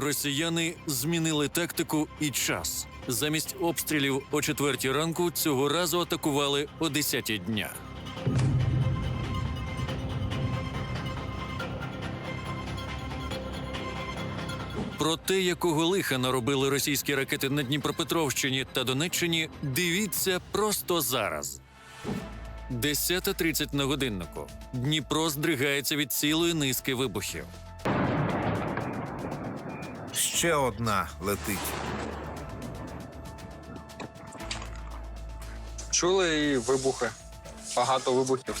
Росіяни змінили тактику і час. Замість обстрілів о четвертій ранку цього разу атакували о 10 дня. Про те, якого лиха наробили російські ракети на Дніпропетровщині та Донеччині, дивіться просто зараз. 10.30 на годиннику. Дніпро здригається від цілої низки вибухів. Ще одна летить. Чули і вибухи. Багато вибухів.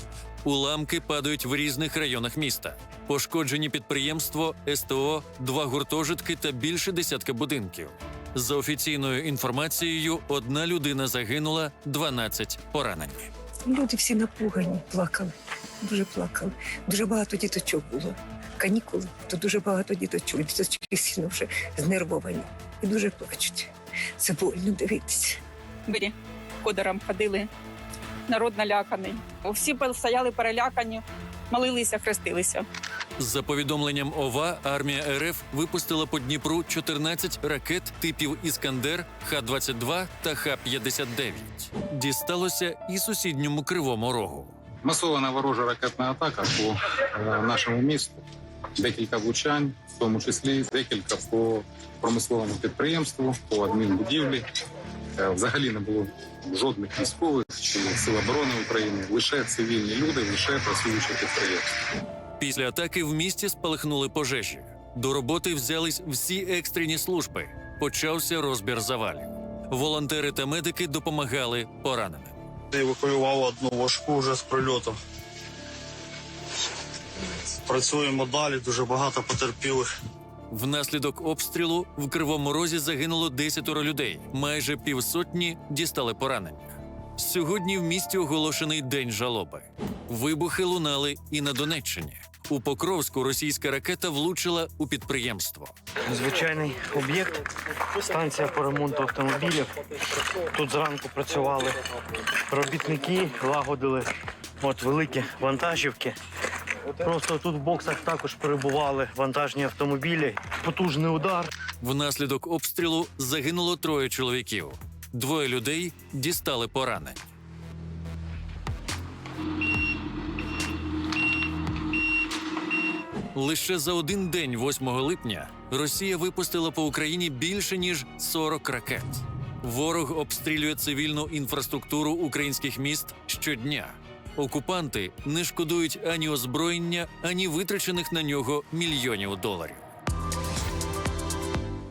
Уламки падають в різних районах міста. Пошкоджені підприємство, СТО, два гуртожитки та більше десятка будинків. За офіційною інформацією, одна людина загинула, 12 поранені. Люди всі напугані, плакали, дуже плакали. Дуже багато діточок було. Канікули, то дуже багато діточок. Діточки сильно вже знервовані і дуже плачуть. Це больно дивитися. двері ходором ходили. Народ наляканий. Всі стояли перелякані, молилися, хрестилися. За повідомленням ОВА, армія РФ випустила по Дніпру 14 ракет типів Іскандер, Х-22 та Х-59. Дісталося і сусідньому кривому рогу. Масована ворожа ракетна атака по е, нашому місту. Декілька влучань, в тому числі декілька по промисловому підприємству, по адмінбудівлі. Е, Взагалі не було жодних військових чи сил оборони України, лише цивільні люди, лише працюючі підприємства. Після атаки в місті спалахнули пожежі. До роботи взялись всі екстрені служби. Почався розбір завалів. Волонтери та медики допомагали пораненим. Евакуював одну важку вже з прильотом. Працюємо далі, дуже багато потерпілих. Внаслідок обстрілу в кривому розі загинуло десятеро людей. Майже півсотні дістали поранення. Сьогодні в місті оголошений день жалоби. Вибухи лунали і на Донеччині. У Покровську російська ракета влучила у підприємство. Звичайний об'єкт, станція по ремонту автомобілів. Тут зранку працювали робітники, лагодили от великі вантажівки. Просто тут в боксах також перебували вантажні автомобілі. Потужний удар. Внаслідок обстрілу загинуло троє чоловіків. Двоє людей дістали поранень. Лише за один день, 8 липня, Росія випустила по Україні більше ніж 40 ракет. Ворог обстрілює цивільну інфраструктуру українських міст щодня. Окупанти не шкодують ані озброєння, ані витрачених на нього мільйонів доларів.